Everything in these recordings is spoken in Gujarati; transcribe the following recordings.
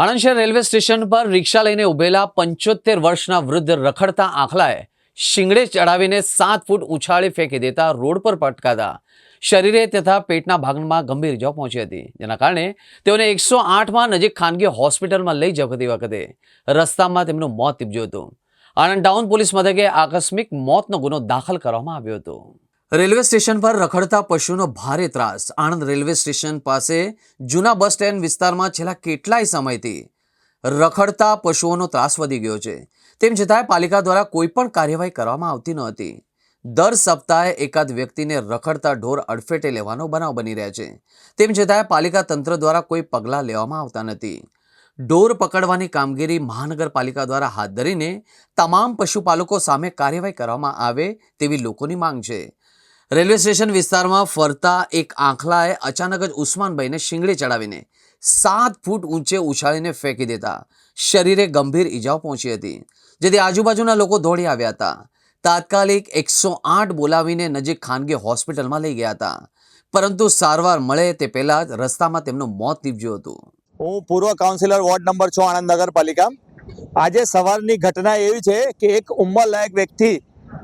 આણંદ શહેર રેલવે સ્ટેશન પર રિક્ષા લઈને ઉભેલા પંચોતેર વર્ષના વૃદ્ધ રખડતા આંખલાએ શિંગડે ચડાવીને સાત ફૂટ ઉછાળી ફેંકી દેતા રોડ પર પટકાતા શરીરે તથા પેટના ભાગમાં ગંભીર ઇજાઓ પહોંચી હતી. જેના કારણે તેઓને એકસો આઠમાં નજીક ખાનગી હોસ્પિટલમાં લઈ જતી વખતે રસ્તામાં તેમનું મોત નીપજ્યું હતું. આણંદ ટાઉન પોલીસ મથકે આકસ્મિક મોતનો ગુનો દાખલ કરવામાં આવ્યો હતો. રેલવે સ્ટેશન પર રખડતા પશુનો ભારે ત્રાસ. આણંદ રેલવે સ્ટેશન પાસે જૂના બસ સ્ટેન્ડ વિસ્તારમાં છેલ્લા કેટલાય સમયથી રખડતા પશુઓનો ત્રાસ વધી ગયો છે. તેમ છતાંય પાલિકા દ્વારા કોઈ પણ કાર્યવાહી કરવામાં આવતી નહોતી દર સપ્તાહે એકાદ વ્યક્તિને રખડતા ઢોર અડફેટે લેવાનો બનાવ બની રહ્યા છે. તેમ છતાંય પાલિકા તંત્ર દ્વારા કોઈ પગલાં લેવામાં આવતા નથી. ઢોર પકડવાની કામગીરી મહાનગરપાલિકા દ્વારા હાથ ધરીને તમામ પશુપાલકો સામે કાર્યવાહી કરવામાં આવે તેવી લોકોની માંગ છે. રેલવે સ્ટેશન વિસ્તારમાં ફરતા એક આંખલાએ અચાનક જ ઉસ્માનભાઈને શિંગડે ચડાવીને સાત ફૂટ ઊંચે ઉછાળીને ફેંકી દેતા શરીરે ગંભીર ઈજાઓ પહોંચી હતી, જેથી આજુબાજુના લોકો દોડી આવ્યા હતા. તાત્કાલિક એકસો આઠ બોલાવીને નજીક ખાનગી હોસ્પિટલમાં લઈ ગયા હતા, પરંતુ સારવાર મળે તે પહેલા જ રસ્તામાં તેમનું મોત નીપજ્યું હતું. હું પૂર્વ કાઉન્સિલર વોર્ડ નંબર છ આણંદ નગરપાલિકા આજે સવારની ઘટના એવી છે કે એક ઉંમરલાયક વ્યક્તિ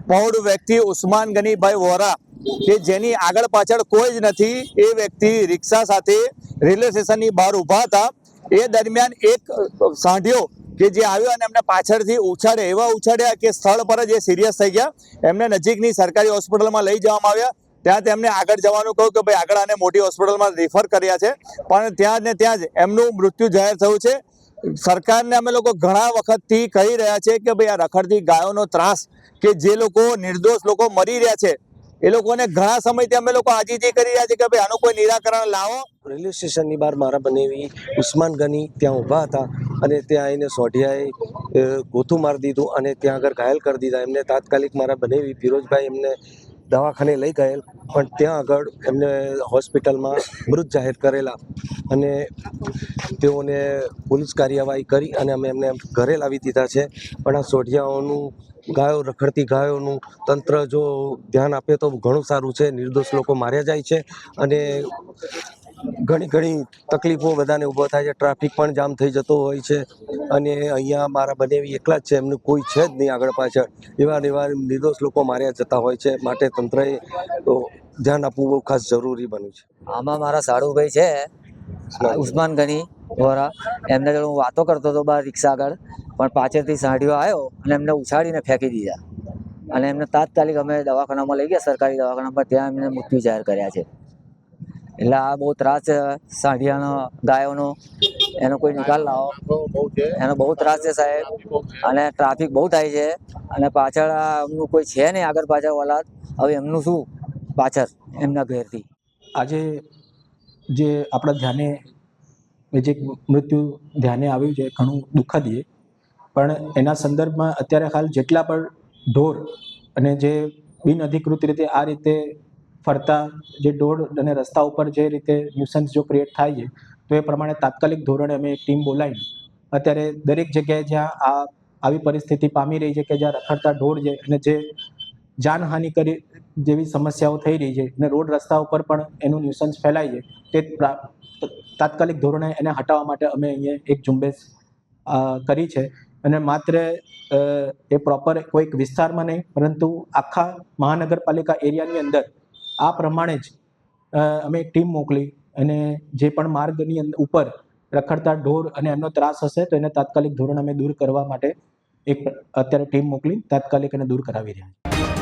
પ્રૌઢ વ્યક્તિ ઉસ્માન ગનીભાઈ વોરા કે જેની આગળ પાછળ કોઈ જ નથી, એ વ્યક્તિ રિક્ષા સાથે રેલવે સ્ટેશનની બહાર ઊભા હતા. એ દરમિયાન એક સાંઢિયો કે જે આવ્યો અને એમને પાછળથી ઉછાડે એવા ઉછાળ્યા કે સ્થળ પર જ એ સિરિયસ થઈ ગયા. એમને નજીકની સરકારી હોસ્પિટલમાં લઈ જવામાં આવ્યા. ત્યાં તેમને આગળ જવાનું કહ્યું કે ભાઈ, આગળ આને મોટી હોસ્પિટલમાં રિફર કર્યા છે. પણ ત્યાં ને ત્યાં જ એમનું મૃત્યુ જાહેર થયું છે. સરકારને અમે લોકો ઘણા વખતથી કહી રહ્યા છે કે ભાઈ, આ રખડતી ગાયોનો ત્રાસ કે જે લોકો નિર્દોષ લોકો મરી રહ્યા છે એ લોકોને ઘણા સમયથી અમે લોકો આજીજી કરી રહ્યા છે કે ભાઈ આનું કોઈ નિરાકરણ લાવો. રેલવે સ્ટેશનની બહાર મારા બનેવી, ઉસ્માન ગની ત્યાં ઊભા હતા અને ત્યાં આવીને સોઢિયાએ ગોથું મારી દીધું અને ત્યાં આગળ ઘાયલ કરી દીધા. એમને તાત્કાલિક મારા બનેવી, ફિરોજભાઈ એમને દવાખાને લઈ ગયેલ, પણ ત્યાં આગળ એમને હોસ્પિટલમાં મૃત જાહેર કરેલા. અને તેઓને પોલીસ કાર્યવાહી કરી અને અમે એમને ઘરે લાવી દીધા છે. પણ આ સોઢિયાઓનું ગાયો, રખડતી ગાયોનું તંત્ર જો ધ્યાન આપે તો ઘણું સારું છે. નિર્દોષ લોકો માર્યા જાય છે અને ઘણી ઘણી તકલીફો બધાને ઊભો થાય છે. ટ્રાફિક પણ જામ થઈ જતો હોય છે અને અહીંયા મારા બને એકલા જ છે. એમનું કોઈ છે જ નહીં આગળ પાછળ. એવા એવા નિર્દોષ લોકો માર્યા જતા હોય છે. માટે તંત્રએ ધ્યાન આપવું બહુ ખાસ જરૂરી બન્યું છે. આમાં મારા સાડુભાઈ છે. ઉસ્માન ગની દ્વારા. એમને જોડે હું વાતો કરતો હતો બહાર રિક્ષા આગળ, પણ પાછળથી સાંઢીઓ આવ્યો અને એમને ઉછાળીને ફેંકી દીધા. અને એમને તાત્કાલિક અમે દવાખાનામાં લઈ ગયા, સરકારી દવાખાનામાં, ત્યાં એમને મૃત્યુ જાહેર કર્યા છે. એટલે આ બહુ ત્રાસ છે, સાંઢિયાનો, ગાયોનો, એનો કોઈ નિકાલ લાવો એનો બહુ ત્રાસ છે સાહેબ. અને ટ્રાફિક બહુ થાય છે. અને પાછળ એમનું કોઈ છે નહીં આગળ પાછળ ઓલાદ હવે એમનું શું? પાછળ, એમના ઘેરથી. આજે જે આપણા ધ્યાને જે મૃત્યુ ધ્યાને આવ્યું છે, ઘણું દુઃખદ છે પણ એના સંદર્ભમાં અત્યારે હાલ જેટલા પણ ઢોર અને જે બિનઅધિકૃત રીતે આ રીતે ફરતા જે ઢોર અને રસ્તા ઉપર જે રીતે ન્યુસન્સ જો ક્રિએટ થાય છે, તો એ પ્રમાણે તાત્કાલિક ધોરણે અમે એક ટીમ બોલાવી અત્યારે દરેક જગ્યાએ જ્યાં આ આવી પરિસ્થિતિ પામી રહી છે કે જ્યાં રખડતા ઢોર છે અને જે જાનહાનિ કરી જેવી સમસ્યાઓ થઈ રહી છે અને રોડ રસ્તા ઉપર પણ એનું ન્યુસન્સ ફેલાય છે, તે તાત્કાલિક ધોરણે એને હટાવવા માટે અમે અહીંયા એક ઝુંબેશ કરી છે. અને માત્ર એ પ્રોપર કોઈક વિસ્તારમાં નહીં, પરંતુ આખા મહાનગરપાલિકા એરિયાની અંદર આ પ્રમાણે જ અમે એક ટીમ મોકલી અને જે પણ માર્ગની અંદર ઉપર રખડતા ઢોર અને એમનો ત્રાસ હશે તો એને તાત્કાલિક ધોરણ અમે દૂર કરવા માટે એક અત્યારે ટીમ મોકલી, તાત્કાલિક એને દૂર કરાવી રહ્યા છીએ.